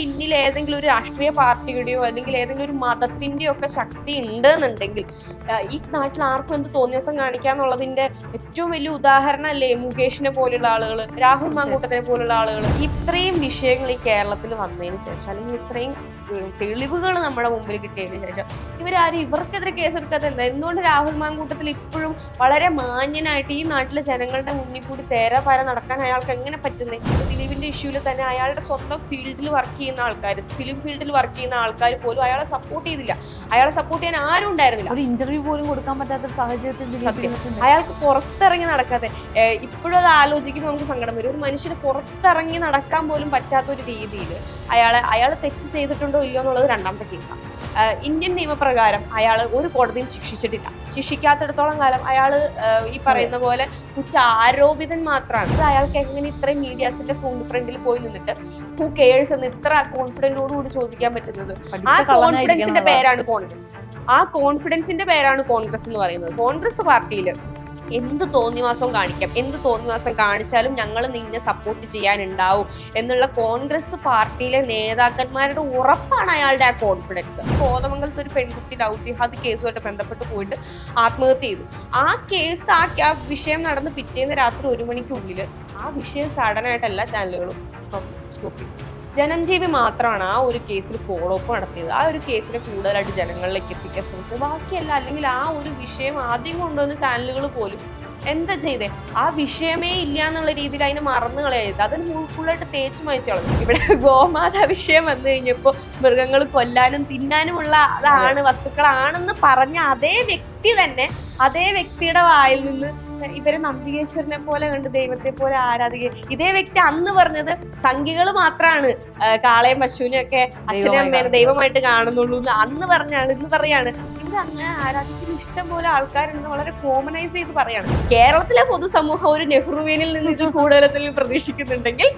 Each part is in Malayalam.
പിന്നിൽ ഏതെങ്കിലും ഒരു രാഷ്ട്രീയ പാർട്ടിയുടെയോ അല്ലെങ്കിൽ ഏതെങ്കിലും ഒരു മതത്തിന്റെയോ ഒക്കെ ശക്തി ഉണ്ട് എന്നുണ്ടെങ്കിൽ ഈ നാട്ടിൽ ആർക്കും എന്ത് തോന്നിയാസം കാണിക്കാന്നുള്ളതിന്റെ ഏറ്റവും വലിയ ഉദാഹരണം അല്ലേ മുകേഷിനെ പോലുള്ള ആളുകൾ രാഹുൽ മാങ്കൂട്ടത്തിനെ പോലുള്ള ആളുകൾ ഇത്രയും വിഷയങ്ങൾ ഈ കേരളത്തിൽ വന്നതിന് ശേഷം അല്ലെങ്കിൽ ഇത്രയും തെളിവുകൾ നമ്മുടെ മുമ്പിൽ കിട്ടിയതിന് ശേഷം. ഇവരാരും ഇവർക്കെതിരെ കേസെടുക്കാത്ത എന്താ? എന്തുകൊണ്ട് രാഹുൽ മാങ്കൂട്ടത്തിൽ ഇപ്പോഴും വളരെ മാന്യനായിട്ട് ഈ നാട്ടിലെ ജനങ്ങളുടെ മുന്നിൽ കൂടി തേരാപാര നടക്കാൻ അയാൾക്ക് എങ്ങനെ പറ്റുന്നത് ദിലീപിന്റെ ഇഷ്യൂവിൽ തന്നെ അയാളുടെ സ്വന്തം ഫീൽഡിൽ വർക്ക് ചെയ്യുന്ന ആൾക്കാർ ഫിലിം ഫീൽഡിൽ വർക്ക് ചെയ്യുന്ന ആൾക്കാർ പോലും അയാളെ സപ്പോർട്ട് ചെയ്തില്ല. അയാളെ സപ്പോർട്ട് ചെയ്യാൻ ആരും ഉണ്ടായിരുന്നില്ല. ഒരു ഇന്റർവ്യൂ പോലും കൊടുക്കാൻ പറ്റാത്ത സാഹചര്യത്തിൽ. അയാൾക്ക് പുറത്തിറങ്ങി നടക്കാതെ ഇപ്പോഴും അത് ആലോചിക്കുമ്പോൾ നമുക്ക് സങ്കടം വരും. ഒരു മനുഷ്യന് പുറത്തിറങ്ങി നടക്കാൻ പോലും പറ്റാത്ത ഒരു രീതിയിൽ അയാളെ അയാൾ തെറ്റ് ചെയ്തിട്ടുണ്ടോ ഇല്ലയോ എന്നുള്ളത് രണ്ടാമത്തെ കേസാണ് ഇന്ത്യൻ നിയമപ്രകാരം അയാൾ ഒരു കോടതിയും ശിക്ഷിച്ചിട്ടില്ല. ശിക്ഷിക്കാത്തിടത്തോളം കാലം അയാൾ ഈ പറയുന്ന പോലെ കുറ്റ ആരോപിതൻ മാത്രമാണ്. അത് അയാൾക്ക് എങ്ങനെ ഇത്രയും മീഡിയാസിന്റെ ഫ്രണ്ടിൽ പോയി നിന്നിട്ട് ഹു കേഴ്സ് എന്ന് ഇത്ര കോൺഫിഡന്റോട് കൂടി ചോദിക്കാൻ പറ്റുന്നത്? ആ കോൺഫിഡൻസിന്റെ പേരാണ് കോൺഗ്രസ്. ആ കോൺഫിഡൻസിന്റെ പേരാണ് കോൺഗ്രസ് എന്ന് പറയുന്നത്. കോൺഗ്രസ് പാർട്ടിയിൽ എന്ത് തോന്നിവാസവും കാണിക്കാം? എന്ത് തോന്നിവാസം കാണിച്ചാലും ഞങ്ങൾ നിന്നെ സപ്പോർട്ട് ചെയ്യാനുണ്ടാവും. എന്നുള്ള കോൺഗ്രസ് പാർട്ടിയിലെ നേതാക്കന്മാരുടെ ഉറപ്പാണ് അയാളുടെ ആ കോൺഫിഡൻസ് കോതമംഗലത്ത് ഒരു പെൺകുട്ടി ലവ് ജിഹാദ് കേസുമായിട്ട് ബന്ധപ്പെട്ട് പോയിട്ട് ആത്മഹത്യ ചെയ്തു. ആ കേസ് ആ ആ വിഷയം നടന്ന് പിറ്റേന്ന് രാത്രി ഒരു മണിക്കുള്ളിൽ ആ വിഷയം സഡനായിട്ട് എല്ലാ ചാനലുകളും സ്റ്റോപ്പ് ചെയ്തു. ജനം ടി മാത്രമാണ് ആ ഒരു കേസിൽ ഫോളോ അപ്പ് നടത്തിയത്. ആ ഒരു കേസിനെ കൂടുതലായിട്ട് ജനങ്ങളിലേക്ക് എത്തിക്കാൻ ശ്രമിച്ചത് ബാക്കിയല്ല അല്ലെങ്കിൽ ആ ഒരു വിഷയം ആദ്യം കൊണ്ടുവന്ന ചാനലുകൾ പോലും എന്താ ചെയ്തേ? ആ വിഷയമേ ഇല്ല എന്നുള്ള രീതിയിൽ അതിനെ മറന്നു കളയരുത് അതിന് ഫുള്ളായിട്ട് തേച്ച് മായ്ച്ചു ഇവിടെ ഗോമാത വിഷയം വന്നു കഴിഞ്ഞപ്പോൾ മൃഗങ്ങൾ കൊല്ലാനും തിന്നാനുമുള്ള അതാണ് വസ്തുക്കളാണെന്ന് പറഞ്ഞ അതേ വ്യക്തി തന്നെ അതേ വ്യക്തിയുടെ വായിൽ നിന്ന് ഇവരെ നന്ദികേശ്വരനെ പോലെ കണ്ട് ദൈവത്തെ പോലെ ആരാധിക്കുക. ഇതേ വ്യക്തി അന്ന് പറഞ്ഞത് സംഖ്യകൾ മാത്രമാണ് കാളയും പശുവിനെയൊക്കെ അച്ഛനും ദൈവമായി അമ്മേനെ ദൈവമായിട്ട് കാണുന്നുള്ളൂ എന്ന് അന്ന് പറഞ്ഞാണ് ഇന്ന് പറയാണ്. ഇവിടെ അങ്ങനെ ആരാധിക്കുന്ന ഇഷ്ടം പോലെ ആൾക്കാരുണ്ടെന്ന് വളരെ കോമണൈസ് ചെയ്ത് പറയാണ്. കേരളത്തിലെ പൊതുസമൂഹം ഒരു നെഹ്റുവിനിൽ നിന്ന് ഇതിൽ കൂടുതലത്തിൽ പ്രതീക്ഷിക്കുന്നുണ്ടെങ്കിൽ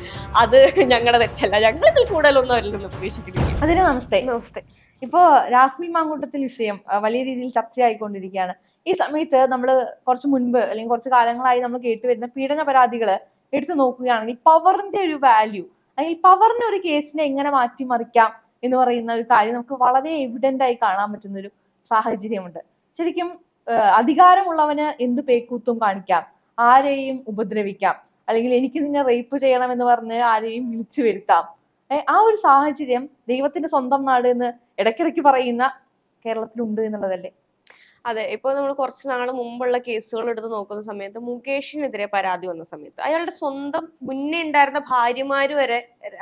അത് ഞങ്ങളുടെ തെറ്റല്ല. ഞങ്ങൾ ഇതിൽ കൂടുതലൊന്നും അവരിൽ നിന്ന് പ്രതീക്ഷിക്കുന്നില്ല. അതിന് നമസ്തേ. നമസ്തേ. ഇപ്പോ രാഹുൽ മാങ്കൂട്ടത്തിൽ വിഷയം വലിയ രീതിയിൽ ചർച്ചയായിക്കൊണ്ടിരിക്കുകയാണ്. ഈ സമയത്ത് നമ്മൾ കുറച്ച് മുൻപ് അല്ലെങ്കിൽ കുറച്ച് കാലങ്ങളായി നമ്മൾ കേട്ടുവരുന്ന പീഡന പരാതികൾ എടുത്തു നോക്കുകയാണെങ്കിൽ പവറിന്റെ ഒരു വാല്യൂ അല്ലെങ്കിൽ പവറിന്റെ ഒരു കേസിനെ എങ്ങനെ മാറ്റിമറിക്കാം എന്ന് പറയുന്ന ഒരു കാര്യം നമുക്ക് വളരെ എവിഡന്റ് ആയി കാണാൻ പറ്റുന്ന ഒരു സാഹചര്യമുണ്ട്. ശരിക്കും അധികാരമുള്ളവന് എന്ത് പേക്കൂത്തും കാണിക്കാം. ആരെയും ഉപദ്രവിക്കാം. അല്ലെങ്കിൽ എനിക്ക് നിന്നെ റേപ്പ് ചെയ്യണം എന്ന് പറഞ്ഞ് ആരെയും വിളിച്ചു വരുത്താം. ആ ഒരു സാഹചര്യം ദൈവത്തിന്റെ സ്വന്തം നാട് എന്ന് ഇടയ്ക്കിടയ്ക്ക് പറയുന്ന കേരളത്തിലുണ്ട് എന്നുള്ളതല്ലേ? അതെ ഇപ്പൊ നമ്മൾ കുറച്ച് നാൾ മുമ്പുള്ള കേസുകൾ എടുത്ത് നോക്കുന്ന സമയത്ത് മുകേഷിനെതിരെ പരാതി വന്ന സമയത്ത് അയാളുടെ സ്വന്തം മുന്നേ ഉണ്ടായിരുന്ന ഭാര്യമാര് വരെ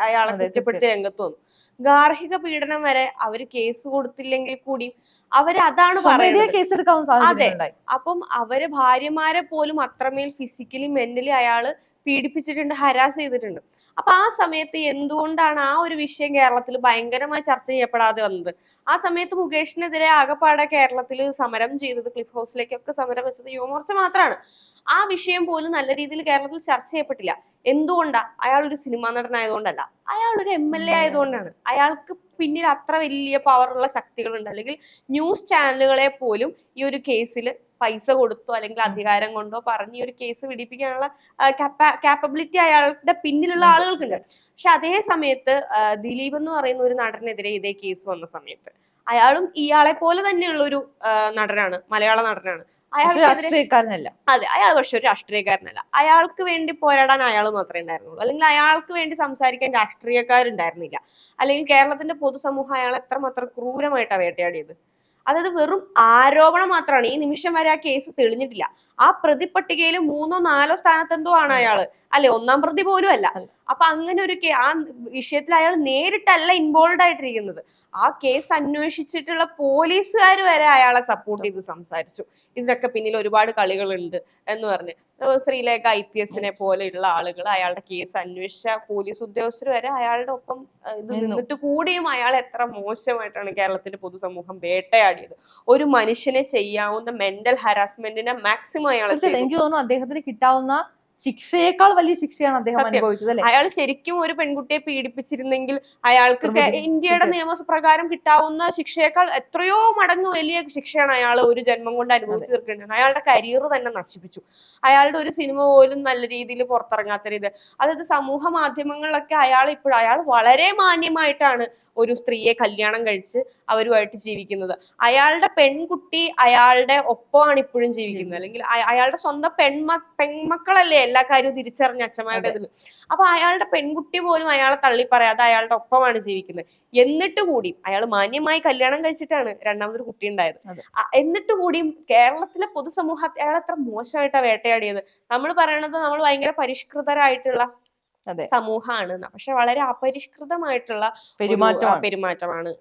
അയാളെ രക്ഷപ്പെടുത്തി കുറ്റപ്പെടുത്തി രംഗത്ത് വന്നു. ഗാർഹിക പീഡനം വരെ അവർ കേസ് കൊടുത്തില്ലെങ്കിൽ കൂടി അവർ അതാണ് പറയുന്നത്. അതെ അപ്പം അവർ ഭാര്യമാരെ പോലും അത്രമേൽ ഫിസിക്കലി മെന്റലി അയാൾ പീഡിപ്പിച്ചിട്ടുണ്ട് ഹരാസ് ചെയ്തിട്ടുണ്ട്. അപ്പൊ ആ സമയത്ത് എന്തുകൊണ്ടാണ് ആ ഒരു വിഷയം കേരളത്തിൽ ഭയങ്കരമായി ചർച്ച ചെയ്യപ്പെടാതെ വന്നത്? ആ സമയത്ത് മുകേഷിനെതിരെ ആകപ്പാടെ കേരളത്തിൽ സമരം ചെയ്തത് ക്ലിഫ് ഹൗസിലേക്കൊക്കെ സമരം വെച്ചത് യുവമോർച്ച മാത്രമാണ് ആ വിഷയം പോലും നല്ല രീതിയിൽ കേരളത്തിൽ ചർച്ച ചെയ്യപ്പെട്ടില്ല. എന്തുകൊണ്ടാ? അയാൾ ഒരു സിനിമാ നടനായതുകൊണ്ടല്ല. അയാൾ ഒരു എം എൽ എ ആയതുകൊണ്ടാണ്. അയാൾക്ക് പിന്നിൽ അത്ര വലിയ പവറുള്ള ശക്തികളുണ്ട്. അല്ലെങ്കിൽ ന്യൂസ് ചാനലുകളെ പോലും ഈ ഒരു കേസിൽ പൈസ കൊടുത്തോ അല്ലെങ്കിൽ അധികാരം കൊണ്ടോ പറഞ്ഞ് ഈ ഒരു കേസ് പിടിപ്പിക്കാനുള്ള കാപ്പബിലിറ്റി അയാളുടെ പിന്നിലുള്ള ആളുകൾക്കുണ്ട്. പക്ഷെ അതേ സമയത്ത് ദിലീപ് എന്ന് പറയുന്ന ഒരു നടനെതിരെ ഇതേ കേസ് വന്ന സമയത്ത് അയാളും ഇയാളെ പോലെ തന്നെയുള്ള ഒരു നടനാണ് മലയാള നടനാണ്. അയാൾക്കെതിരെ രാഷ്ട്രീയക്കാരനല്ല. അതെ അയാൾ പക്ഷെ ഒരു രാഷ്ട്രീയക്കാരനല്ല. അയാൾക്ക് വേണ്ടി പോരാടാൻ അയാൾ മാത്രമേ ഉണ്ടായിരുന്നുള്ളൂ. അല്ലെങ്കിൽ അയാൾക്ക് വേണ്ടി സംസാരിക്കാൻ രാഷ്ട്രീയക്കാരുണ്ടായിരുന്നില്ല. അല്ലെങ്കിൽ കേരളത്തിന്റെ പൊതുസമൂഹം അയാൾ എത്രമാത്രം ക്രൂരമായിട്ടാണ് വേട്ടയാടിയത്. അതായത് വെറും ആരോപണം മാത്രമാണ്. ഈ നിമിഷം വരെ ആ കേസ് തെളിഞ്ഞിട്ടില്ല. ആ പ്രതിപട്ടികയിൽ മൂന്നോ നാലോ സ്ഥാനത്തെന്തോ ആണ് അയാൾ. അല്ലെ ഒന്നാം പ്രതി പോലും അല്ല. അപ്പൊ അങ്ങനെ ഒരു ആ വിഷയത്തിൽ അയാൾ നേരിട്ടല്ല ഇൻവോൾവ് ആയിട്ടിരിക്കുന്നത്. ആ കേസ് അന്വേഷിച്ചിട്ടുള്ള പോലീസുകാർ വരെ അയാളെ സപ്പോർട്ട് ചെയ്ത് സംസാരിച്ചു. ഇതിനൊക്കെ പിന്നിൽ ഒരുപാട് കളികളുണ്ട് എന്ന് പറഞ്ഞ്. ശ്രീലേഖ ഐ പി എസിനെ പോലെയുള്ള ആളുകൾ അയാളുടെ കേസ് അന്വേഷിച്ച പോലീസ് ഉദ്യോഗസ്ഥർ വരെ അയാളുടെ ഒപ്പം ഇത് നിന്നിട്ട് കൂടിയും അയാൾ എത്ര മോശമായിട്ടാണ് കേരളത്തിന്റെ പൊതുസമൂഹം വേട്ടയാടിയത്. ഒരു മനുഷ്യനെ ചെയ്യാവുന്ന മെന്റൽ ഹരാസ്മെന്റിനെ മാക്സിമം അയാൾ എനിക്ക് തോന്നുന്നു അദ്ദേഹത്തിന് കിട്ടാവുന്ന ശിക്ഷയേക്കാൾ വലിയ ശിക്ഷയാണ് അദ്ദേഹം. അനുഭവിച്ചത് അല്ലെ? അയാൾ ശരിക്കും ഒരു പെൺകുട്ടിയെ പീഡിപ്പിച്ചിരുന്നെങ്കിൽ അയാൾക്ക്. ഇന്ത്യയുടെ നിയമപ്രകാരം കിട്ടാവുന്ന ശിക്ഷയേക്കാൾ എത്രയോ മടങ്ങ് വലിയ ശിക്ഷയാണ് അയാൾ ഒരു ജന്മം കൊണ്ട് അനുഭവിച്ചു തീർക്കേണ്ടത്. അയാളുടെ കരിയർ തന്നെ നശിപ്പിച്ചു. അയാളുടെ ഒരു സിനിമ പോലും നല്ല രീതിയിൽ പുറത്തിറങ്ങാത്ത രീതി. അതായത് സമൂഹ മാധ്യമങ്ങളിലൊക്കെ അയാൾ ഇപ്പോഴും അയാൾ വളരെ മാന്യമായിട്ടാണ് ഒരു സ്ത്രീയെ കല്യാണം കഴിച്ച് അവരുമായിട്ട് ജീവിക്കുന്നത്. അയാളുടെ പെൺകുട്ടി അയാളുടെ ഒപ്പമാണ് ഇപ്പോഴും ജീവിക്കുന്നത്. അല്ലെങ്കിൽ അയാളുടെ സ്വന്തം പെൺമ പെൺമക്കളല്ലേ എല്ലാ കാര്യവും തിരിച്ചറിഞ്ഞ അച്ഛന്മാരുടെ ഇതിൽ അപ്പൊ അയാളുടെ പെൺകുട്ടി പോലും അയാളെ തള്ളി പറയാതെ അയാളുടെ ഒപ്പമാണ് ജീവിക്കുന്നത്. എന്നിട്ട് കൂടി അയാൾ മാന്യമായി കല്യാണം കഴിച്ചിട്ടാണ് രണ്ടാമതൊരു കുട്ടി ഉണ്ടായത്. എന്നിട്ട് കൂടിയും കേരളത്തിലെ പൊതുസമൂഹത്തെ അയാൾ എത്ര മോശമായിട്ടാണ് വേട്ടയാടിയത്. നമ്മൾ പറയണത് നമ്മൾ ഭയങ്കര പരിഷ്കൃതരായിട്ടുള്ള സമൂഹമാണ് പക്ഷെ വളരെ അപരിഷ്കൃതമായിട്ടുള്ള പെരുമാറ്റമാണ്. പെരുമാറ്റമാണ്.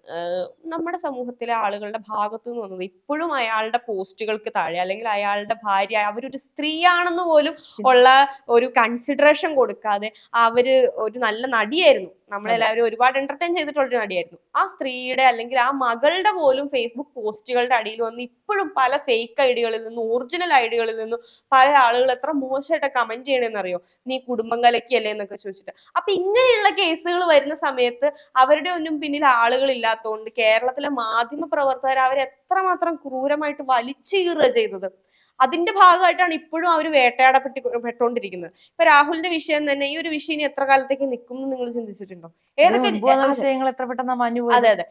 നമ്മുടെ സമൂഹത്തിലെ ആളുകളുടെ ഭാഗത്ത് നിന്ന് വന്നത് ഇപ്പോഴും അയാളുടെ പോസ്റ്റുകൾക്ക് താഴെ അല്ലെങ്കിൽ അയാളുടെ ഭാര്യ അവരൊരു സ്ത്രീയാണെന്ന് പോലും ഉള്ള ഒരു കൺസിഡറേഷൻ കൊടുക്കാതെ അവർ ഒരു നല്ല നടിയായിരുന്നു. നമ്മളെല്ലാവരും ഒരുപാട് എന്റർടൈൻ ചെയ്തിട്ടുള്ള ഒരു നടിയായിരുന്നു. ആ സ്ത്രീയുടെ അല്ലെങ്കിൽ ആ മകളുടെ പോലും ഫേസ്ബുക്ക് പോസ്റ്റുകളുടെ അടിയിൽ വന്ന് ഇപ്പോഴും പല ഫേക്ക് ഐഡികളിൽ നിന്നും ഒറിജിനൽ ഐഡികളിൽ നിന്നും പല ആളുകൾ എത്ര മോശമായിട്ട് കമന്റ് ചെയ്യണമെന്ന് അറിയോ നീ കുടുംബം കലക്കിയല്ലേ എന്നൊക്കെ ചോദിച്ചിട്ട്. അപ്പൊ ഇങ്ങനെയുള്ള കേസുകൾ വരുന്ന സമയത്ത് അവരുടെ ഒന്നും പിന്നിൽ ആളുകൾ ഇല്ലാത്തതുകൊണ്ട് കേരളത്തിലെ മാധ്യമ പ്രവർത്തകർ അവരെ എത്രമാത്രം ക്രൂരമായിട്ട് വലിച്ചീറുക ചെയ്തത്. അതിന്റെ ഭാഗമായിട്ടാണ് ഇപ്പോഴും അവർ വേട്ടയാടപ്പെട്ടി പെട്ടുകൊണ്ടിരിക്കുന്നത് ഇപ്പൊ രാഹുലിന്റെ വിഷയം തന്നെ ഈ ഒരു വിഷയം ഇനി എത്ര കാലത്തേക്ക് നിൽക്കും എന്ന് നിങ്ങൾ ചിന്തിച്ചിട്ടുണ്ടോ? ഏതൊക്കെ അതെ. വിഷയങ്ങൾ എത്ര പെട്ടെന്ന് മാഞ്ഞു അതെ അതെ.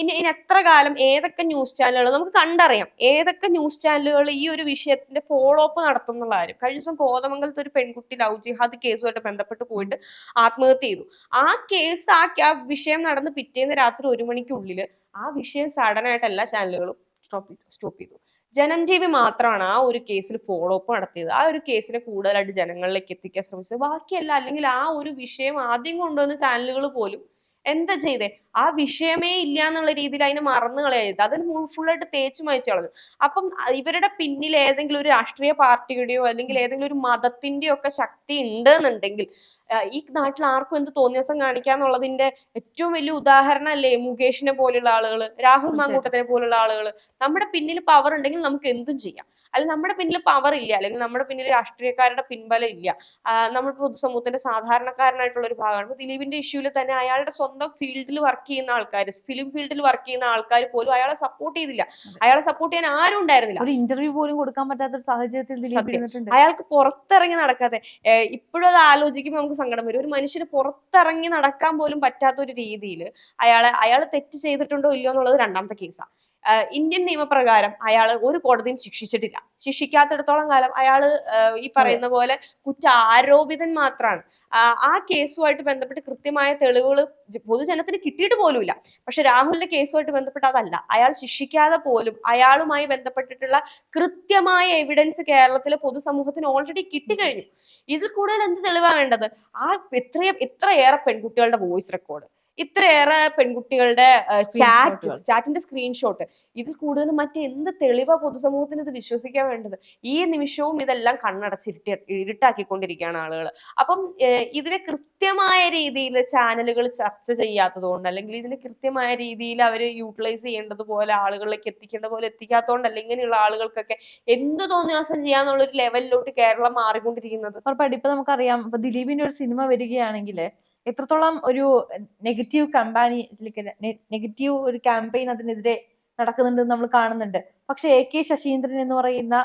ഇനി ഇനി എത്ര കാലം ഏതൊക്കെ ന്യൂസ് ചാനലുകൾ നമുക്ക് കണ്ടറിയാം. ഏതൊക്കെ ന്യൂസ് ചാനലുകൾ ഈ ഒരു വിഷയത്തിന്റെ ഫോളോ അപ്പ് നടത്തും എന്നുള്ള കാര്യം. കഴിഞ്ഞ ദിവസം കോതമംഗലത്ത് ഒരു പെൺകുട്ടി ലവ് ജിഹാദ് കേസുമായിട്ട് ബന്ധപ്പെട്ട് പോയിട്ട് ആത്മഹത്യ ചെയ്തു. ആ കേസ് ആ ആ വിഷയം നടന്ന് പിറ്റേന്ന് രാത്രി ഒരു മണിക്കുള്ളിൽ ആ വിഷയം സഡൻ ആയിട്ട് എല്ലാ ചാനലുകളും സ്റ്റോപ്പ് സ്റ്റോപ്പ് ചെയ്തു. ജനം ടി വി മാത്രമാണ് ആ ഒരു കേസിൽ ഫോളോ അപ്പ് നടത്തിയത്. ആ ഒരു കേസിനെ കൂടുതലായിട്ട് ജനങ്ങളിലേക്ക് എത്തിക്കാൻ ശ്രമിച്ചത്. ബാക്കിയല്ല അല്ലെങ്കിൽ ആ ഒരു വിഷയം ആദ്യം കൊണ്ടുവന്ന ചാനലുകൾ പോലും എന്താ ചെയ്തേ? ആ വിഷയമേ ഇല്ല എന്നുള്ള രീതിയിൽ അതിനെ മറന്നു കളയത് അതിന് ഫുള്ളായിട്ട് തേച്ചു മായ്ച്ചു കളഞ്ഞു. അപ്പം ഇവരുടെ പിന്നിൽ ഏതെങ്കിലും ഒരു രാഷ്ട്രീയ പാർട്ടിയുടെയോ അല്ലെങ്കിൽ ഏതെങ്കിലും ഒരു മതത്തിന്റെയോ ഒക്കെ ശക്തി ഉണ്ട് എന്നുണ്ടെങ്കിൽ ഈ നാട്ടിൽ ആർക്കും എന്ത് തോന്നിയസം കാണിക്കാന്നുള്ളതിന്റെ ഏറ്റവും വലിയ ഉദാഹരണം അല്ലേ മുകേഷിനെ പോലുള്ള ആളുകൾ രാഹുൽ. മാങ്കൂട്ടത്തിനെ പോലുള്ള ആളുകൾ നമ്മുടെ പിന്നിൽ പവർ ഉണ്ടെങ്കിൽ നമുക്ക് എന്തും ചെയ്യാം അല്ലെങ്കിൽ നമ്മുടെ പിന്നിൽ പവർ ഇല്ല. അല്ലെങ്കിൽ നമ്മുടെ പിന്നിൽ രാഷ്ട്രീയക്കാരുടെ പിൻബലം ഇല്ല. നമ്മൾ പൊതുസമൂഹത്തിന്റെ സാധാരണക്കാരനായിട്ടുള്ള ഒരു ഭാഗമാണ്. ഇപ്പൊ ദിലീപിന്റെ ഇഷ്യൂവിൽ തന്നെ അയാളുടെ സ്വന്തം ഫീൽഡിൽ വർക്ക് ചെയ്യുന്ന ആൾക്കാർ ഫിലിം ഫീൽഡിൽ വർക്ക് ചെയ്യുന്ന ആൾക്കാർ പോലും അയാളെ സപ്പോർട്ട് ചെയ്തില്ല. അയാളെ സപ്പോർട്ട് ചെയ്യാൻ ആരും ഉണ്ടായിരുന്നില്ല. ഒരു ഇന്റർവ്യൂ പോലും കൊടുക്കാൻ പറ്റാത്ത ഒരു സാഹചര്യത്തിൽ അയാൾക്ക് പുറത്തിറങ്ങി നടക്കാതെ ഇപ്പോഴും അത് ആലോചിക്കുമ്പോൾ നമുക്ക് സങ്കടം വരും. ഒരു മനുഷ്യന് പുറത്തിറങ്ങി നടക്കാൻ പോലും പറ്റാത്ത ഒരു രീതിയിൽ അയാളെ അയാൾ തെറ്റ് ചെയ്തിട്ടുണ്ടോ ഇല്ലയോ എന്നുള്ളത് രണ്ടാമത്തെ കേസാണ് ഇന്ത്യൻ നിയമപ്രകാരം അയാൾ ഒരു കോടതിയും ശിക്ഷിച്ചിട്ടില്ല. ശിക്ഷിക്കാത്തിടത്തോളം കാലം അയാൾ ഈ പറയുന്ന പോലെ കുറ്റ ആരോപിതൻ മാത്രമാണ് ആ കേസുമായിട്ട് ബന്ധപ്പെട്ട് കൃത്യമായ തെളിവുകൾ പൊതുജനത്തിന് കിട്ടിയിട്ട് പോലുമില്ല. പക്ഷെ രാഹുലിന്റെ കേസുമായിട്ട് ബന്ധപ്പെട്ട് അതല്ല. അയാൾ ശിക്ഷിക്കാതെ പോലും അയാളുമായി ബന്ധപ്പെട്ടിട്ടുള്ള കൃത്യമായ എവിഡൻസ് കേരളത്തിലെ പൊതുസമൂഹത്തിന് ഓൾറെഡി കിട്ടിക്കഴിഞ്ഞു. ഇതിൽ കൂടുതൽ എന്ത് തെളിവാണ് വേണ്ടത്? ആ എത്രയും എത്രയേറെ പെൺകുട്ടികളുടെ വോയിസ് റെക്കോർഡ് ഇത്രയേറെ പെൺകുട്ടികളുടെ ചാറ്റ് ചാറ്റിന്റെ സ്ക്രീൻഷോട്ട് ഇതിൽ കൂടുതൽ മറ്റെന്ത് തെളിവാ പൊതുസമൂഹത്തിന് ഇത് വിശ്വസിക്കാൻ വേണ്ടത്? ഈ നിമിഷവും ഇതെല്ലാം കണ്ണടച്ചിരുട്ടി ഇരുട്ടാക്കിക്കൊണ്ടിരിക്കുകയാണ് ആളുകൾ അപ്പം ഇതിനെ കൃത്യമായ രീതിയിൽ ചാനലുകൾ ചർച്ച ചെയ്യാത്തത് കൊണ്ട് അല്ലെങ്കിൽ ഇതിനെ കൃത്യമായ രീതിയിൽ അവർ യൂട്ടിലൈസ് ചെയ്യേണ്ടതുപോലെ ആളുകളിലേക്ക് എത്തിക്കേണ്ട പോലെ എത്തിക്കാത്തതുകൊണ്ട് അല്ലെങ്കിൽ ഇങ്ങനെയുള്ള ആളുകൾക്കൊക്കെ എന്ത് തോന്നിയാസം ചെയ്യാന്നുള്ള ഒരു ലെവലിലോട്ട് കേരളം മാറിക്കൊണ്ടിരിക്കുന്നത്? ഉറപ്പായിട്ടും. ഇപ്പൊ നമുക്കറിയാം. ഇപ്പൊ ദിലീപിന്റെ ഒരു സിനിമ വരികയാണെങ്കിൽ എത്രത്തോളം ഒരു നെഗറ്റീവ് കമ്പാനി നെഗറ്റീവ് ഒരു ക്യാമ്പയിൻ അതിനെതിരെ നടക്കുന്നുണ്ട് നമ്മൾ കാണുന്നുണ്ട്. പക്ഷെ എ കെ ശശീന്ദ്രൻ എന്ന് പറയുന്ന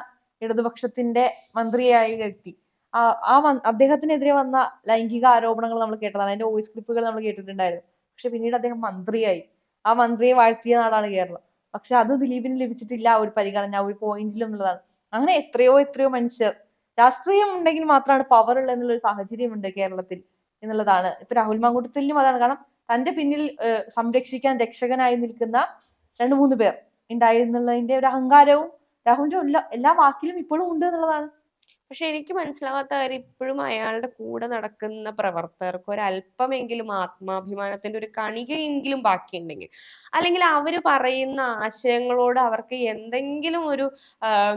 ഇടതുപക്ഷത്തിന്റെ മന്ത്രിയായ വ്യക്തി ആ അദ്ദേഹത്തിനെതിരെ വന്ന ലൈംഗിക ആരോപണങ്ങൾ നമ്മൾ കേട്ടതാണ്. അതിന്റെ വോയിസ് ക്ലിപ്പുകൾ നമ്മൾ കേട്ടിട്ടുണ്ടായിരുന്നു. പക്ഷെ പിന്നീട് അദ്ദേഹം മന്ത്രിയായി. ആ മന്ത്രിയെ വാഴ്ത്തിയ നാടാണ് കേരളം. പക്ഷെ അത് ദിലീപിന് ലഭിച്ചിട്ടില്ല. ആ ഒരു പരിഗണന ആ ഒരു പോയിന്റിലും എന്നുള്ളതാണ് അങ്ങനെ എത്രയോ എത്രയോ മനുഷ്യർ രാഷ്ട്രീയം ഉണ്ടെങ്കിൽ മാത്രമാണ് പവർ ഉള്ളത് എന്നുള്ള ഒരു സാഹചര്യമുണ്ട് കേരളത്തിൽ. എന്നുള്ളതാണ്. ഇപ്പൊ രാഹുൽ മാങ്കൂട്ടത്തിലും അതാണ്. കാരണം തന്റെ പിന്നിൽ സംരക്ഷിക്കാൻ രക്ഷകനായി നിൽക്കുന്ന രണ്ട് മൂന്ന് പേർ ഉണ്ടായിരുന്നുള്ളതിന്റെ ഒരു അഹങ്കാരവും രാഹുലിന്റെ എല്ലാ വാക്കിലും ഇപ്പോഴും ഉണ്ട് എന്നുള്ളതാണ്. പക്ഷെ എനിക്ക് മനസ്സിലാവാത്ത കാര്യം ഇപ്പോഴും അയാളുടെ കൂടെ നടക്കുന്ന പ്രവർത്തകർക്ക് ഒരല്പമെങ്കിലും ആത്മാഭിമാനത്തിന്റെ ഒരു കണികയെങ്കിലും ബാക്കിയുണ്ടെങ്കിൽ അല്ലെങ്കിൽ അവർ പറയുന്ന ആശയങ്ങളോട് അവർക്ക് എന്തെങ്കിലും ഒരു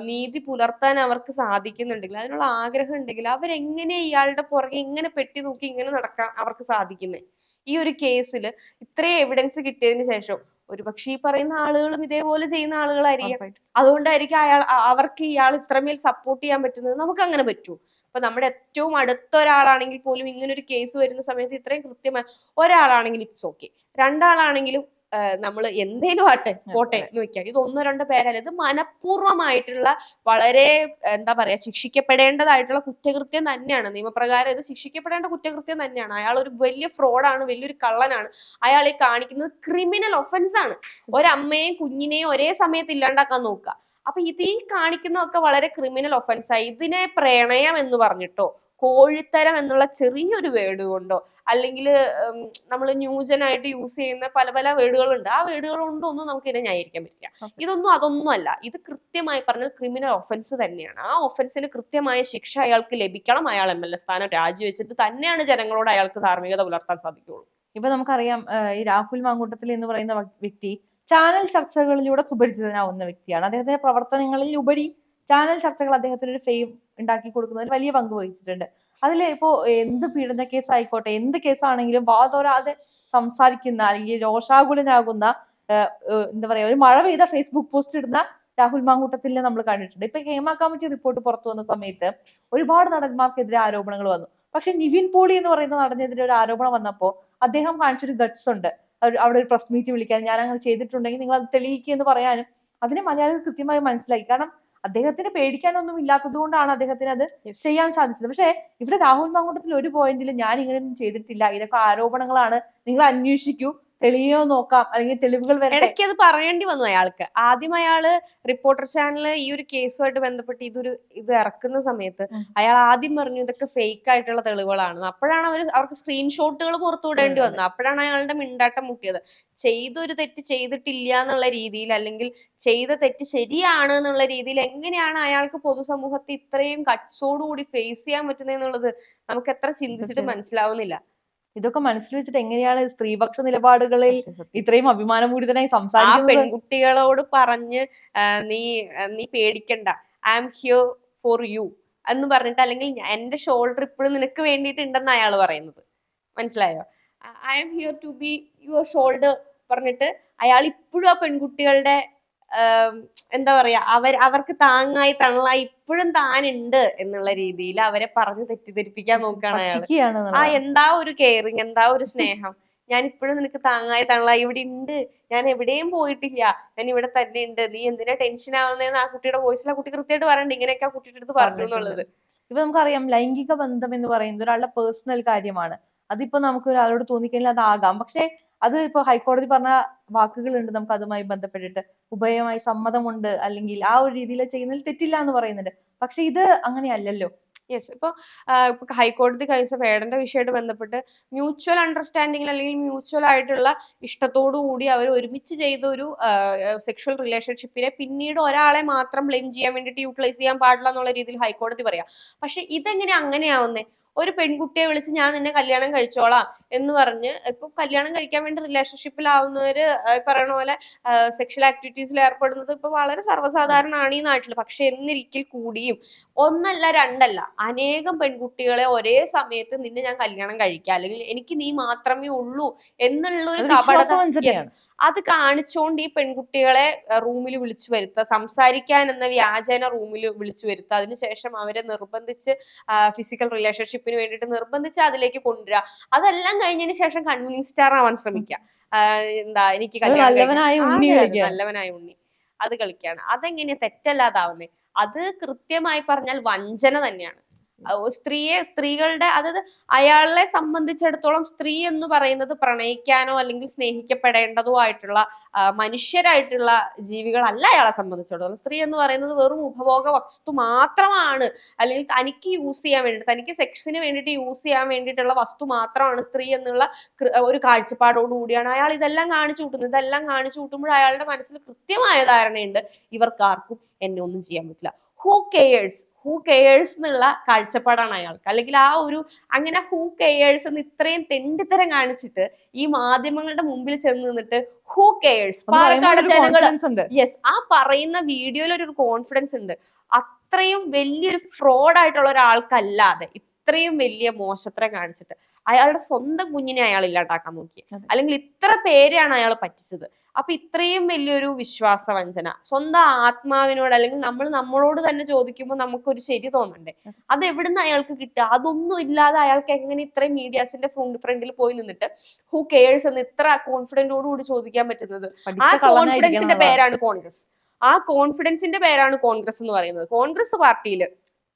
നീതി പുലർത്താൻ അവർക്ക് സാധിക്കുന്നുണ്ടെങ്കിൽ അതിനുള്ള ആഗ്രഹം ഉണ്ടെങ്കിൽ അവരെങ്ങനെ ഇയാളുടെ പുറകെ ഇങ്ങനെ പെട്ടി നോക്കി ഇങ്ങനെ നടക്കാൻ അവർക്ക് സാധിക്കുന്നത് ഈ ഒരു കേസിൽ ഇത്രയും എവിഡൻസ് കിട്ടിയതിന് ശേഷം ഒരുപക്ഷെ ഈ പറയുന്ന ആളുകളും ഇതേപോലെ ചെയ്യുന്ന ആളുകളായിരിക്കും. അതുകൊണ്ടായിരിക്കും അയാൾ അവർക്ക് ഇയാൾ ഇത്രമേൽ സപ്പോർട്ട് ചെയ്യാൻ പറ്റുന്നത് നമുക്ക് അങ്ങനെ പറ്റൂ. ഇപ്പൊ നമ്മുടെ ഏറ്റവും അടുത്ത ഒരാളാണെങ്കിൽ പോലും ഇങ്ങനെ ഒരു കേസ് വരുന്ന സമയത്ത് ഇത്രയും കൃത്യമായി ഒരാളാണെങ്കിൽ ഇറ്റ്സ് ഓക്കെ രണ്ടാളാണെങ്കിലും നമ്മൾ എന്തേലും ആട്ടെ പോട്ടെ എന്ന് വെക്കാം ഇത് ഒന്നോ രണ്ടോ പേരല്ല ഇത് മനഃപൂർവമായിട്ടുള്ള വളരെ എന്താ പറയാ ശിക്ഷിക്കപ്പെടേണ്ടതായിട്ടുള്ള കുറ്റകൃത്യം തന്നെയാണ്. നിയമപ്രകാരം ഇത് ശിക്ഷിക്കപ്പെടേണ്ട കുറ്റകൃത്യം തന്നെയാണ്. അയാൾ ഒരു വലിയ ഫ്രോഡാണ് വലിയൊരു കള്ളനാണ്. അയാൾ ഈ കാണിക്കുന്നത് ക്രിമിനൽ ഒഫൻസ് ആണ്. ഒരമ്മയെയും കുഞ്ഞിനെയും ഒരേ സമയത്ത് ഇല്ലാണ്ടാക്കാൻ നോക്കുക. അപ്പൊ ഇത് ഈ കാണിക്കുന്നതൊക്കെ വളരെ ക്രിമിനൽ ഒഫൻസായി ഇതിനെ പ്രണയം എന്ന് പറഞ്ഞിട്ടോ കോഴിത്തരം എന്നുള്ള ചെറിയൊരു വേർഡ് കൊണ്ടോ അല്ലെങ്കിൽ നമ്മൾ ന്യൂജനായിട്ട് യൂസ് ചെയ്യുന്ന പല പല വേർഡുകളുണ്ട്. ആ വേർഡുകൾ കൊണ്ടോ ഒന്നും നമുക്ക് ഇതിനെ ന്യായീകരിക്കാൻ പറ്റില്ല. ഇതൊന്നും അതൊന്നും അല്ല. ഇത് കൃത്യമായി പറഞ്ഞാൽ ക്രിമിനൽ ഒഫൻസ് തന്നെയാണ്. ആ ഒഫൻസിന് കൃത്യമായ ശിക്ഷ അയാൾക്ക് ലഭിക്കണം. അയാൾ എം എൽ എ സ്ഥാനം രാജിവെച്ചിട്ട് തന്നെയാണ് ജനങ്ങളോട് അയാൾക്ക് ധാർമ്മികത പുലർത്താൻ സാധിക്കുള്ളൂ ഇപ്പൊ നമുക്കറിയാം ഈ രാഹുൽ മാങ്കൂട്ടത്തിൽ എന്ന് പറയുന്ന വ്യക്തി ചാനൽ ചർച്ചകളിലൂടെ സുപരിചിതനാവുന്ന വ്യക്തിയാണ്. അദ്ദേഹത്തിന്റെ പ്രവർത്തനങ്ങളിൽ ഉപരി ചാനൽ ചർച്ചകൾ അദ്ദേഹത്തിന് ഒരു ഫെയിം ഉണ്ടാക്കി കൊടുക്കുന്നതിൽ വലിയ പങ്ക് വഹിച്ചിട്ടുണ്ട്. അതിൽ ഇപ്പോ എന്ത് പീഡന കേസ് ആയിക്കോട്ടെ എന്ത് കേസാണെങ്കിലും വാതോരാതെ സംസാരിക്കുന്ന അല്ലെങ്കിൽ രോഷാകുലനാകുന്ന എന്താ പറയാ ഒരു മഴ പെയ്ത ഫേസ്ബുക്ക് പോസ്റ്റ് ഇടുന്ന രാഹുൽ മാങ്കൂട്ടത്തിലെ നമ്മൾ കണ്ടിട്ടുണ്ട്. ഇപ്പൊ ഹേമ കമ്മിറ്റി റിപ്പോർട്ട് പുറത്തു വന്ന സമയത്ത് ഒരുപാട് നടന്മാർക്കെതിരെ ആരോപണങ്ങൾ വന്നു. പക്ഷെ നിവിൻ പോളി എന്ന് പറയുന്ന നടനെതിരെ ഒരു ആരോപണം വന്നപ്പോ അദ്ദേഹം കാണിച്ചൊരു ഗട്സ് ഉണ്ട്. അവിടെ ഒരു പ്രസ് മീറ്റ് വിളിക്കാൻ ഞാൻ അങ്ങനെ ചെയ്തിട്ടുണ്ടെങ്കിൽ നിങ്ങൾ അത് തെളിയിക്കുക എന്ന് പറയാനും അതിനെ മലയാളികൾ കൃത്യമായി മനസ്സിലാക്കി. കാരണം അദ്ദേഹത്തിന് പേടിക്കാനൊന്നും ഇല്ലാത്തത് കൊണ്ടാണ് അദ്ദേഹത്തിന് അത് ചെയ്യാൻ സാധിച്ചത്. പക്ഷേ ഇവിടെ രാഹുൽ മാങ്കൂട്ടത്തിൽ ഒരു പോയിന്റിൽ ഞാൻ ഇങ്ങനെയൊന്നും ചെയ്തിട്ടില്ല. ഇതൊക്കെ ആരോപണങ്ങളാണ്. നിങ്ങൾ അന്വേഷിക്കൂ. തെളിയോ നോക്കാം. അല്ലെങ്കിൽ തെളിവുകൾ വരട്ടെ? ഇടയ്ക്ക് അത് പറയേണ്ടി വന്നു അയാൾക്ക്. ആദ്യം അയാൾ റിപ്പോർട്ടർ ചാനൽ ഈ ഒരു കേസുമായിട്ട് ബന്ധപ്പെട്ട് ഇതൊരു ഇത് ഇറക്കുന്ന സമയത്ത്. അയാൾ ആദ്യം പറഞ്ഞു ഇതൊക്കെ ഫേക്ക് ആയിട്ടുള്ള തെളിവുകളാണ് അപ്പോഴാണ് അവർ അവർക്ക് സ്ക്രീൻഷോട്ടുകൾ പുറത്തു വിടേണ്ടി ഉം, വന്നത്. അപ്പോഴാണ് അയാളുടെ മിണ്ടാട്ടം മുട്ടിയത്. ചെയ്തൊരു തെറ്റ് ചെയ്തിട്ടില്ല എന്നുള്ള രീതിയിൽ അല്ലെങ്കിൽ ചെയ്ത തെറ്റ് ശരിയാണ് എന്നുള്ള രീതിയിൽ എങ്ങനെയാണ് അയാൾക്ക് പൊതുസമൂഹത്തെ ഇത്രയും കട്ട്സോടുകൂടി ഫേസ് ചെയ്യാൻ പറ്റുന്നത് എന്നുള്ളത് നമുക്ക് എത്ര ചിന്തിച്ചിട്ട് മനസ്സിലാവുന്നില്ല. ഇതൊക്കെ മനസ്സിൽ വെച്ചിട്ട് എങ്ങനെയാണ് സ്ത്രീപക്ഷ നിലപാടുകളിൽ ഇത്രയും അഭിമാനപൂരിതനായി സംസാരിക്കുന്നത്? പെൺകുട്ടികളോട് പറഞ്ഞ് നീ നീ പേടിക്കണ്ട. I am here for you എന്ന് പറഞ്ഞിട്ട് അല്ലെങ്കിൽ എന്റെ ഷോൾഡർ ഇപ്പോഴും നിനക്ക് വേണ്ടിയിട്ടുണ്ടെന്ന് അയാൾ പറയുന്നത്. മനസ്സിലായോ? I am here to be your shoulder പറഞ്ഞിട്ട് അയാൾ ഇപ്പോഴും ആ പെൺകുട്ടികളുടെ എന്താ പറയാ അവർ അവർക്ക് താങ്ങായി തണലായി ഇപ്പോഴും താനുണ്ട് എന്നുള്ള രീതിയിൽ അവരെ പറഞ്ഞ് തെറ്റിദ്ധരിപ്പിക്കാൻ നോക്കുകയാണ് അയാൾ ആ എന്താ ഒരു കെയറിങ് എന്താ ഒരു സ്നേഹം? ഞാൻ ഇപ്പോഴും നിനക്ക് താങ്ങായി തണലായി ഇവിടെ ഉണ്ട്. ഞാൻ എവിടെയും പോയിട്ടില്ല. ഞാൻ ഇവിടെ തന്നെ ഉണ്ട്. നീ എന്തിനാ ടെൻഷൻ ആവുന്നതെന്ന് ആ കുട്ടിയുടെ വോയിസിൽ ആ കുട്ടി കൃത്യമായിട്ട് പറയണ്ട. ഇങ്ങനെയൊക്കെ ആ കുട്ടിയുടെ അടുത്ത് പറഞ്ഞു എന്നുള്ളത്. ഇപ്പൊ നമുക്കറിയാം ലൈംഗിക ബന്ധം എന്ന് പറയുന്നത് ഒരാളുടെ പേഴ്സണൽ കാര്യമാണ്. അതിപ്പോ നമുക്ക് ഒരാളോട് തോന്നിക്കഴിഞ്ഞാൽ അതാകാം പക്ഷെ അത് ഇപ്പൊ ഹൈക്കോടതി പറഞ്ഞ വാക്കുകളുണ്ട് നമുക്ക് അതുമായി ബന്ധപ്പെട്ടിട്ട്. ഉഭയമായി സമ്മതമുണ്ട് അല്ലെങ്കിൽ ആ ഒരു രീതിയിൽ ചെയ്യുന്നതിൽ തെറ്റില്ല എന്ന് പറയുന്നുണ്ട്. പക്ഷെ ഇത് അങ്ങനെയല്ലല്ലോ. യെസ് ഇപ്പൊ ഹൈക്കോടതി കഴിച്ച വേടന്റെ വിഷയമായിട്ട് ബന്ധപ്പെട്ട് മ്യൂച്വൽ അണ്ടർസ്റ്റാൻഡിങ്ങിൽ അല്ലെങ്കിൽ മ്യൂച്വൽ ആയിട്ടുള്ള ഇഷ്ടത്തോടു കൂടി അവർ ഒരുമിച്ച് ചെയ്ത ഒരു സെക്ഷൽ റിലേഷൻഷിപ്പിനെ പിന്നീട് ഒരാളെ മാത്രം ബ്ലെയിം ചെയ്യാൻ വേണ്ടിയിട്ട് യൂട്ടിലൈസ് ചെയ്യാൻ പാടില്ല എന്നുള്ള രീതിയിൽ ഹൈക്കോടതി പറയാം. പക്ഷെ ഇതെങ്ങനെ അങ്ങനെയാവുന്നേ? ഒരു പെൺകുട്ടിയെ വിളിച്ച് ഞാൻ നിന്നെ കല്യാണം കഴിച്ചോളാം എന്ന് പറഞ്ഞ് ഇപ്പൊ കല്യാണം കഴിക്കാൻ വേണ്ടി റിലേഷൻഷിപ്പിലാവുന്നവര് പറയണ പോലെ സെക്ഷൽ ആക്ടിവിറ്റീസിൽ ഏർപ്പെടുന്നത് ഇപ്പൊ വളരെ സർവസാധാരണമാണ് ഈ നാട്ടിൽ പക്ഷെ എന്നിരിക്കൽ കൂടിയും ഒന്നല്ല രണ്ടല്ല അനേകം പെൺകുട്ടികളെ ഒരേ സമയത്ത് നിന്നെ ഞാൻ കല്യാണം കഴിക്കാം. അല്ലെങ്കിൽ എനിക്ക് നീ മാത്രമേ ഉള്ളൂ എന്നുള്ള ഒരു കപട. അത് കാണിച്ചുകൊണ്ട് ഈ പെൺകുട്ടികളെ റൂമിൽ വിളിച്ചു വരുത്തുക സംസാരിക്കാൻ എന്ന വ്യാജേന റൂമിൽ വിളിച്ചു വരുത്തുക അതിനുശേഷം അവരെ നിർബന്ധിച്ച് ഫിസിക്കൽ റിലേഷൻഷിപ്പിന് വേണ്ടിയിട്ട് നിർബന്ധിച്ച് അതിലേക്ക് കൊണ്ടുവരിക അതെല്ലാം കഴിഞ്ഞതിന് ശേഷം കൺവിനിങ് സ്റ്റാർ ആവാൻ ശ്രമിക്കുക എന്താ എനിക്ക് നല്ലവനായ. ഉണ്ണി കളിക്കുകയാണ്. നല്ലവനായ ഉണ്ണി. അത് കളിക്കാണ്. അതെങ്ങനെയാ തെറ്റല്ലാതാവുന്നേ? അത് കൃത്യമായി പറഞ്ഞാൽ വഞ്ചന തന്നെയാണ്. സ്ത്രീയെ സ്ത്രീകളുടെ അതായത് അയാളെ സംബന്ധിച്ചിടത്തോളം സ്ത്രീ എന്ന് പറയുന്നത് പ്രണയിക്കാനോ അല്ലെങ്കിൽ സ്നേഹിക്കപ്പെടേണ്ടതോ ആയിട്ടുള്ള മനുഷ്യരായിട്ടുള്ള ജീവികളല്ല അയാളെ സംബന്ധിച്ചിടത്തോളം. സ്ത്രീ എന്ന് പറയുന്നത് വെറും ഉപഭോഗ വസ്തു മാത്രമാണ്. അല്ലെങ്കിൽ തനിക്ക് യൂസ് ചെയ്യാൻ വേണ്ടിട്ട് തനിക്ക് സെക്സിന് വേണ്ടിയിട്ട് യൂസ് ചെയ്യാൻ വേണ്ടിയിട്ടുള്ള വസ്തു മാത്രമാണ് സ്ത്രീ എന്നുള്ള ഒരു കാഴ്ചപ്പാടോട് കൂടിയാണ് അയാൾ ഇതെല്ലാം കാണിച്ചു കൂട്ടുന്നത്. ഇതെല്ലാം കാണിച്ചു കൂട്ടുമ്പോൾ അയാളുടെ മനസ്സിൽ കൃത്യമായ ധാരണയുണ്ട്. ഇവർക്കാർക്കും എന്നെ ഒന്നും ചെയ്യാൻ പറ്റില്ല. ഹൂ കെയേഴ്സ് ഹൂ കെയേഴ്സ് എന്നുള്ള കാഴ്ചപ്പാടാണ് അയാൾക്ക്. അല്ലെങ്കിൽ ആ ഒരു അങ്ങനെ ഹൂ കെയേഴ്സ് എന്ന് ഇത്രയും തെണ്ടിത്തരം കാണിച്ചിട്ട് ഈ മാധ്യമങ്ങളുടെ മുമ്പിൽ ചെന്ന് നിന്നിട്ട് ഹൂ കെയേഴ്സ് പാലക്കാട് ഉണ്ട്. യെസ് ആ പറയുന്ന വീഡിയോയിൽ ഒരു കോൺഫിഡൻസ് ഉണ്ട്. അത്രയും വലിയൊരു ഫ്രോഡ് ആയിട്ടുള്ള ഒരാൾക്കല്ലാതെ ഇത്രയും വലിയ മോശത്തരം കാണിച്ചിട്ട് അയാളുടെ സ്വന്തം കുഞ്ഞിനെ അയാൾ ഇല്ലാണ്ടാക്കാൻ നോക്കി അല്ലെങ്കിൽ ഇത്ര പേരെയാണ് അയാൾ പറ്റിച്ചത്. അപ്പൊ ഇത്രയും വലിയൊരു വിശ്വാസവഞ്ചന. സ്വന്തം ആത്മാവിനോട് അല്ലെങ്കിൽ നമ്മൾ നമ്മളോട് തന്നെ ചോദിക്കുമ്പോൾ നമുക്കൊരു ശരി തോന്നണ്ടേ? അത്. എവിടുന്ന് അയാൾക്ക് കിട്ടുക? അതൊന്നും ഇല്ലാതെ അയാൾക്ക് എങ്ങനെ ഇത്രയും മീഡിയാസിന്റെ ഫ്രണ്ട് ഫ്രണ്ടിൽ പോയി നിന്നിട്ട് ഹു കെയേഴ്സ് എന്ന് ഇത്ര കോൺഫിഡന്റോടുകൂടി ചോദിക്കാൻ പറ്റുന്നത്? ആ കോൺഫിഡൻസിന്റെ പേരാണ് കോൺഗ്രസ്. ആ കോൺഫിഡൻസിന്റെ പേരാണ് കോൺഗ്രസ് എന്ന് പറയുന്നത്. കോൺഗ്രസ് പാർട്ടിയിൽ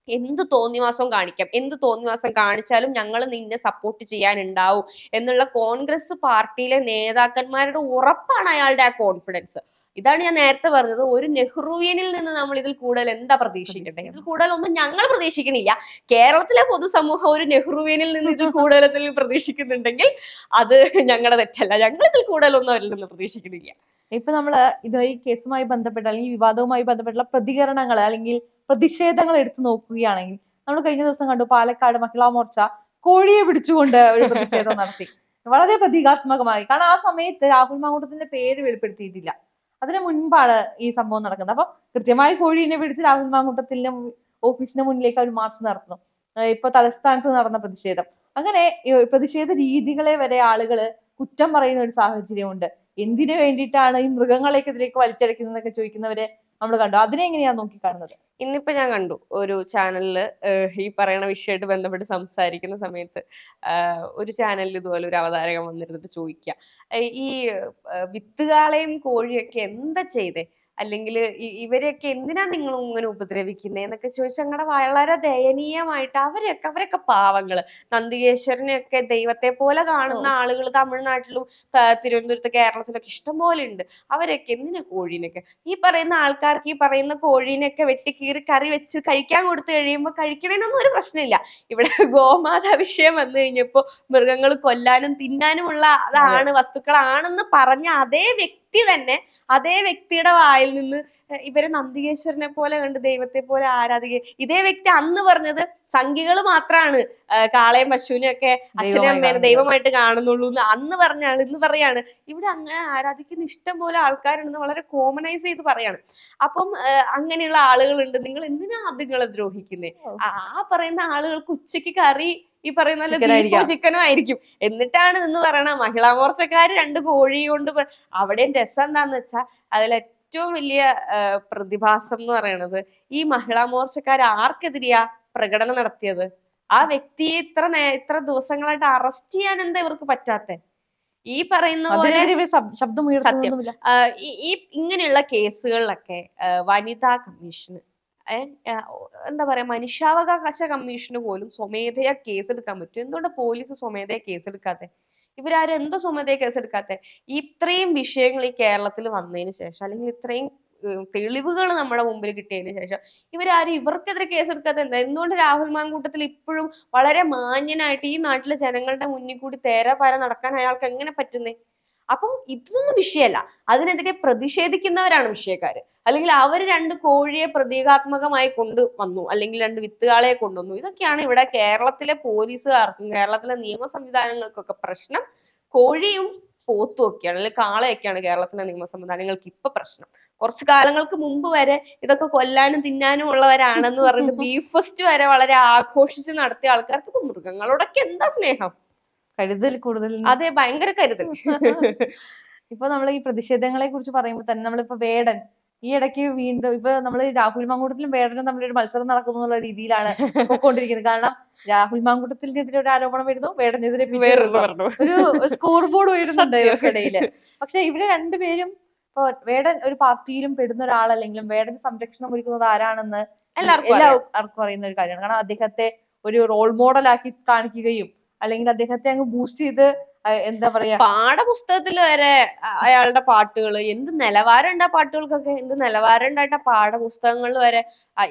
എന്ത് തോന്നിവാസം കാണിക്കാം? എന്ത് തോന്നിവാസം കാണിച്ചാലും ഞങ്ങൾ നിന്നെ സപ്പോർട്ട് ചെയ്യാനുണ്ടാവും എന്നുള്ള കോൺഗ്രസ് പാർട്ടിയിലെ നേതാക്കന്മാരുടെ ഉറപ്പാണ് അയാളുടെ ആ കോൺഫിഡൻസ് ഇതാണ് ഞാൻ നേരത്തെ പറഞ്ഞത്. ഒരു നെഹ്റുവിയനിൽ നിന്ന് നമ്മൾ ഇതിൽ കൂടുതൽ എന്താ പ്രതീക്ഷിക്കട്ടെ ഇതിൽ കൂടുതൽ ഒന്നും ഞങ്ങൾ പ്രതീക്ഷിക്കണില്ല. കേരളത്തിലെ പൊതുസമൂഹം ഒരു നെഹ്റുവിയനിൽ നിന്ന് ഇതിൽ കൂടുതൽ പ്രതീക്ഷിക്കുന്നുണ്ടെങ്കിൽ അത് ഞങ്ങളുടെ തെറ്റല്ല. ഞങ്ങൾ ഇതിൽ കൂടുതലൊന്നും അവരിൽ നിന്ന് പ്രതീക്ഷിക്കുന്നില്ല ഇപ്പൊ നമ്മൾ ഇത് ഈ കേസുമായി ബന്ധപ്പെട്ട അല്ലെങ്കിൽ വിവാദവുമായി ബന്ധപ്പെട്ടുള്ള പ്രതികരണങ്ങൾ അല്ലെങ്കിൽ പ്രതിഷേധങ്ങൾ എടുത്തു നോക്കുകയാണെങ്കിൽ നമ്മൾ കഴിഞ്ഞ ദിവസം കണ്ടു പാലക്കാട് മഹിളാ മോർച്ച കോഴിയെ പിടിച്ചുകൊണ്ട് ഒരു പ്രതിഷേധം നടത്തി. വളരെ പ്രതീകാത്മകമായി. കാരണം ആ സമയത്ത് രാഹുൽ മാങ്കൂട്ടത്തിന്റെ പേര് വെളിപ്പെടുത്തിയിട്ടില്ല. അതിനു മുൻപാണ് ഈ സംഭവം നടക്കുന്നത്. അപ്പൊ കൃത്യമായി കോഴീനെ പിടിച്ച് രാഹുൽ മാങ്കൂട്ടത്തിന്റെ ഓഫീസിന് മുന്നിലേക്ക് അവർ മാർച്ച് നടത്തുന്നു. ഇപ്പൊ തലസ്ഥാനത്ത് നടന്ന പ്രതിഷേധം. അങ്ങനെ പ്രതിഷേധ രീതികളെ വരെ ആളുകൾ കുറ്റം പറയുന്ന ഒരു സാഹചര്യമുണ്ട്. എന്തിനു വേണ്ടിയിട്ടാണ് ഈ മൃഗങ്ങളേക്കെതിരേക്ക് വലിച്ചടക്കുന്നതെന്നൊക്കെ ചോദിക്കുന്നവരെ നമ്മൾ കണ്ടു. അതിനെ എങ്ങനെയാ നോക്കി കാണുന്നത്? ഇന്നിപ്പോ ഞാൻ കണ്ടു. ഒരു ചാനലിൽ ഈ പറയുന്ന വിഷയമായിട്ട് ബന്ധപ്പെട്ട് സംസാരിക്കുന്ന സമയത്ത് ഒരു ചാനലിൽ ഇതുപോലെ ഒരു അവതാരകം വന്നിരുന്നിട്ട് ചോദിക്കുക ഈ വിത്തുകാളയും കോഴിയൊക്കെ എന്താ ചെയ്തേ? അല്ലെങ്കിൽ ഇവരെയൊക്കെ എന്തിനാ നിങ്ങൾ ഇങ്ങനെ ഉപദ്രവിക്കുന്നത് എന്നൊക്കെ ചോദിച്ചാൽ ഞങ്ങളുടെ വളരെ ദയനീയമായിട്ട് അവരെയൊക്കെ അവരൊക്കെ പാവങ്ങൾ. നന്ദികേശ്വരനെയൊക്കെ ദൈവത്തെ പോലെ കാണുന്ന ആളുകൾ തമിഴ്നാട്ടിലും തിരുവനന്തപുരത്ത് കേരളത്തിലൊക്കെ ഇഷ്ടം പോലെ ഉണ്ട് അവരൊക്കെ എന്തിനാ കോഴീനൊക്കെ? ഈ പറയുന്ന ആൾക്കാർക്ക് ഈ പറയുന്ന കോഴീനൊക്കെ വെട്ടിക്കീറി കറി വെച്ച് കഴിക്കാൻ കൊടുത്തു കഴിയുമ്പോൾ കഴിക്കണേനൊന്നും ഒരു പ്രശ്നമില്ല. ഇവിടെ ഗോമാതാ വിഷയം വന്നു കഴിഞ്ഞപ്പോ മൃഗങ്ങൾ കൊല്ലാനും തിന്നാനുമുള്ള അതാണ് വസ്തുക്കളാണെന്ന് പറഞ്ഞ അതേ വ്യക്തി തന്നെ അതേ വ്യക്തിയുടെ വായിൽ നിന്ന് ഇവരെ നന്ദികേശ്വരനെ പോലെ കണ്ട് ദൈവത്തെ പോലെ ആരാധിക്കുക. ഇതേ വ്യക്തി അന്ന് പറഞ്ഞത് സംഖ്യകൾ മാത്രമാണ് കാളയും പശുവിനെ ഒക്കെ അച്ഛനും അമ്മേനെ ദൈവമായിട്ട് കാണുന്നുള്ളൂ എന്ന് അന്ന് പറഞ്ഞ ആൾ ഇന്ന് പറയാണ്. ഇവിടെ അങ്ങനെ ആരാധിക്കുന്ന ഇഷ്ടം പോലെ ആൾക്കാരുണ്ടെന്ന് വളരെ കോമണൈസ് ചെയ്ത് പറയാണ്. അപ്പം അങ്ങനെയുള്ള ആളുകളുണ്ട്. നിങ്ങൾ എന്തിനാ അതുങ്ങളെ ദ്രോഹിക്കുന്നേ? ആ ആ പറയുന്ന ആളുകൾക്ക് ഉച്ചയ്ക്ക് കറി ഈ പറയുന്ന ബീഫോ ചിക്കനോ ആയിരിക്കും. എന്നിട്ടാണ് നിന്ന് പറയണ മഹിളാ മോർച്ചക്കാര് രണ്ട് കോഴി കൊണ്ട് അവിടെ അവിടെയും രസം എന്താന്ന് വെച്ചാ അതിൽ ഏറ്റവും വലിയ പ്രതിഭാസം എന്ന് പറയണത് ഈ മഹിളാ മോർച്ചക്കാർ ആർക്കെതിരെയാ പ്രകടനം നടത്തിയത്? ആ വ്യക്തിയെ ഇത്ര നേ ഇത്ര ദിവസങ്ങളായിട്ട് അറസ്റ്റ് ചെയ്യാൻ എന്താ ഇവർക്ക് പറ്റാത്തെ? ഈ പറയുന്ന പോലെ ശബ്ദം ഈ ഇങ്ങനെയുള്ള കേസുകളിലൊക്കെ വനിതാ കമ്മീഷന് എന്താ പറയാ മനുഷ്യാവകാശ കമ്മീഷന് പോലും സ്വമേധയാ കേസെടുക്കാൻ പറ്റും. എന്തുകൊണ്ട് പോലീസ് സ്വമേധയാ കേസെടുക്കാത്തെ? ഇവരാരും എന്ത് സ്വമേധയാ കേസെടുക്കാത്തെ? ഇത്രയും വിഷയങ്ങൾ ഈ കേരളത്തിൽ വന്നതിന് ശേഷം അല്ലെങ്കിൽ ഇത്രയും തെളിവുകൾ നമ്മുടെ മുമ്പിൽ കിട്ടിയതിന് ശേഷം ഇവരാരും ഇവർക്കെതിരെ കേസെടുക്കാത്ത എന്താ? എന്തുകൊണ്ട് രാഹുൽ മാങ്കൂട്ടത്തിൽ ഇപ്പോഴും വളരെ മാന്യനായിട്ട് ഈ നാട്ടിലെ ജനങ്ങളുടെ മുന്നിൽ കൂടി തേരാ പാര നടക്കാൻ അയാൾക്ക് എങ്ങനെ പറ്റുന്നേ? അപ്പൊ ഇതൊന്നും വിഷയമല്ല. അതിനെതിരെ പ്രതിഷേധിക്കുന്നവരാണ് വിഷയക്കാര്. അല്ലെങ്കിൽ അവർ രണ്ട് കോഴിയെ പ്രതീകാത്മകമായി കൊണ്ടു വന്നു അല്ലെങ്കിൽ രണ്ട് വിത്തുകാളെ കൊണ്ടുവന്നു ഇതൊക്കെയാണ് ഇവിടെ കേരളത്തിലെ പോലീസുകാർക്കും കേരളത്തിലെ നിയമ സംവിധാനങ്ങൾക്കൊക്കെ പ്രശ്നം. കോഴിയും പോത്തും ഒക്കെയാണ് അല്ലെങ്കിൽ കാളയൊക്കെയാണ് കേരളത്തിലെ നിയമ സംവിധാനങ്ങൾക്ക് ഇപ്പൊ പ്രശ്നം. കുറച്ചു കാലങ്ങൾക്ക് മുമ്പ് വരെ ഇതൊക്കെ കൊല്ലാനും തിന്നാനും ഉള്ളവരാണെന്ന് പറഞ്ഞിട്ട് ബീഫ് ഫെസ്റ്റ് വരെ വളരെ ആഘോഷിച്ച് നടത്തിയ ആൾക്കാർക്ക് ഇപ്പൊ മൃഗങ്ങളോടൊക്കെ എന്താ സ്നേഹം? കരുതൽ കൂടുതൽ അതെ ഭയങ്കര കരുതൽ. ഇപ്പൊ നമ്മൾ ഈ പ്രതിഷേധങ്ങളെ കുറിച്ച് പറയുമ്പോൾ തന്നെ നമ്മളിപ്പോ വേടൻ ഈ ഇടയ്ക്ക് വീണ്ടും ഇപ്പൊ നമ്മൾ രാഹുൽ മാങ്കൂട്ടത്തിലും വേടനും തമ്മിൽ ഒരു മത്സരം നടക്കുന്നു എന്നുള്ള രീതിയിലാണ് പോയിക്കൊണ്ടിരിക്കുന്നത് കാരണം രാഹുൽ മാങ്കൂട്ടത്തിനെതിരെ ഒരു ആരോപണം വരുന്നു വേടനെതിരെ ഒരു സ്കോർ ബോർഡ് ഉയരുന്നുണ്ട് ഇടയിൽ പക്ഷെ ഇവിടെ രണ്ടുപേരും ഇപ്പൊ വേടൻ ഒരു പാർട്ടിയിലും പെടുന്ന ഒരാളല്ലെങ്കിലും വേടന് സംരക്ഷണം ഒരുക്കുന്നത് ആരാണെന്ന് എല്ലാവർക്കും എല്ലാവർക്കും അറിയുന്ന ഒരു കാര്യമാണ്. കാരണം അദ്ദേഹത്തെ ഒരു റോൾ മോഡൽ ആക്കി കാണിക്കുകയും അല്ലെങ്കിൽ അദ്ദേഹത്തെ അങ്ങ് ബൂസ്റ്റ് ചെയ്ത് എന്താ പറയാ? പാഠപുസ്തകത്തിൽ വരെ അയാളുടെ പാട്ടുകൾ എന്ത് നിലവാരം ഉണ്ട് പാട്ടുകൾക്കൊക്കെ? എന്ത് നിലവാരം ഉണ്ടായിട്ട് ആ പാഠപുസ്തകങ്ങളിൽ വരെ?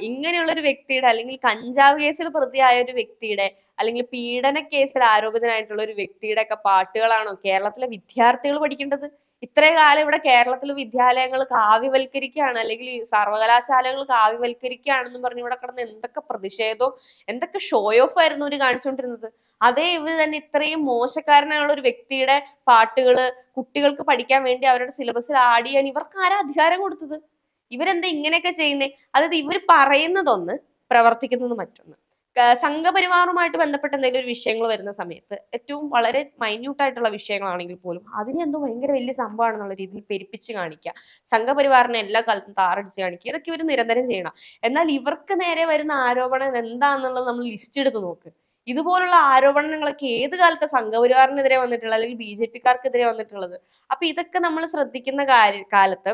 ഇങ്ങനെയുള്ള ഒരു വ്യക്തിയുടെ അല്ലെങ്കിൽ കഞ്ചാവ് കേസിൽ പ്രതിയായ ഒരു വ്യക്തിയുടെ അല്ലെങ്കിൽ പീഡന കേസിൽ ആരോപിതനായിട്ടുള്ള ഒരു വ്യക്തിയുടെ ഒക്കെ പാട്ടുകളാണോ കേരളത്തിലെ വിദ്യാർത്ഥികൾ പഠിക്കേണ്ടത്? ഇത്രയും കാലം ഇവിടെ കേരളത്തിൽ വിദ്യാലയങ്ങൾ കാവ്യവൽക്കരിക്കുകയാണ് അല്ലെങ്കിൽ സർവകലാശാലകൾ കാവ്യവൽക്കരിക്കുകയാണെന്നും പറഞ്ഞ് ഇവിടെ കിടന്ന് എന്തൊക്കെ പ്രതിഷേധവും എന്തൊക്കെ ഷോ ഓഫ് ആയിരുന്നു ഇവർ കാണിച്ചുകൊണ്ടിരുന്നത്. അതേ ഇവർ തന്നെ ഇത്രയും മോശക്കാരനായുള്ള ഒരു വ്യക്തിയുടെ പാട്ടുകൾ കുട്ടികൾക്ക് പഠിക്കാൻ വേണ്ടി അവരുടെ സിലബസിൽ ആഡ് ചെയ്യാൻ ഇവർക്ക് ആരാ അധികാരം കൊടുത്തത്? ഇവരെന്താ ഇങ്ങനെയൊക്കെ ചെയ്യുന്നേ? അതായത് ഇവർ പറയുന്നതൊന്ന് പ്രവർത്തിക്കുന്നത് മറ്റൊന്ന്. സംഘപരിവാറുമായിട്ട് ബന്ധപ്പെട്ട എന്തെങ്കിലും ഒരു വിഷയങ്ങൾ വരുന്ന സമയത്ത് ഏറ്റവും വളരെ മൈന്യൂട്ടായിട്ടുള്ള വിഷയങ്ങളാണെങ്കിൽ പോലും അതിനെന്തോ ഭയങ്കര വലിയ സംഭവമാണെന്നുള്ള രീതിയിൽ പെരുപ്പിച്ച് കാണിക്കുക. സംഘപരിവാറിനെ എല്ലാ കാലത്തും താറടിച്ച് കാണിക്കുക. ഇതൊക്കെ ഇവർ നിരന്തരം ചെയ്യണം. എന്നാൽ ഇവർക്ക് നേരെ വരുന്ന ആരോപണം എന്താണെന്നുള്ളത് നമ്മൾ ലിസ്റ്റ് എടുത്ത് നോക്ക്. ഇതുപോലുള്ള ആരോപണങ്ങളൊക്കെ ഏത് കാലത്തെ സംഘപരിവാറിനെതിരെ വന്നിട്ടുള്ളത് അല്ലെങ്കിൽ ബി ജെ പിക്കാർക്കെതിരെ വന്നിട്ടുള്ളത്? അപ്പൊ ഇതൊക്കെ നമ്മൾ ശ്രദ്ധിക്കുന്ന കാര്യ കാലത്ത്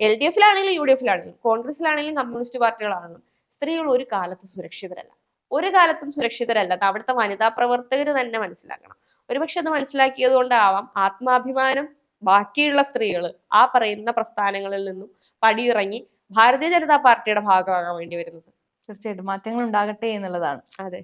എൽ ഡി എഫിലാണെങ്കിലും യു ഡി എഫിലാണെങ്കിലും കോൺഗ്രസിലാണെങ്കിലും കമ്മ്യൂണിസ്റ്റ് പാർട്ടികളാണെങ്കിലും സ്ത്രീകൾ ഒരു കാലത്ത് സുരക്ഷിതരല്ല. ഒരു കാലത്തും സുരക്ഷിതരല്ല. അത് അവിടുത്തെ വനിതാ പ്രവർത്തകർ തന്നെ മനസ്സിലാക്കണം. ഒരുപക്ഷെ അത് മനസ്സിലാക്കിയത് കൊണ്ടാവാം ആത്മാഭിമാനം ബാക്കിയുള്ള സ്ത്രീകൾ ആ പറയുന്ന പ്രസ്ഥാനങ്ങളിൽ നിന്നും പടിയിറങ്ങി ഭാരതീയ ജനതാ പാർട്ടിയുടെ ഭാഗമാകാൻ വേണ്ടി വരുന്നത്. തീർച്ചയായിട്ടും മാറ്റങ്ങൾ ഉണ്ടാകട്ടെ എന്നുള്ളതാണ്. അതെ.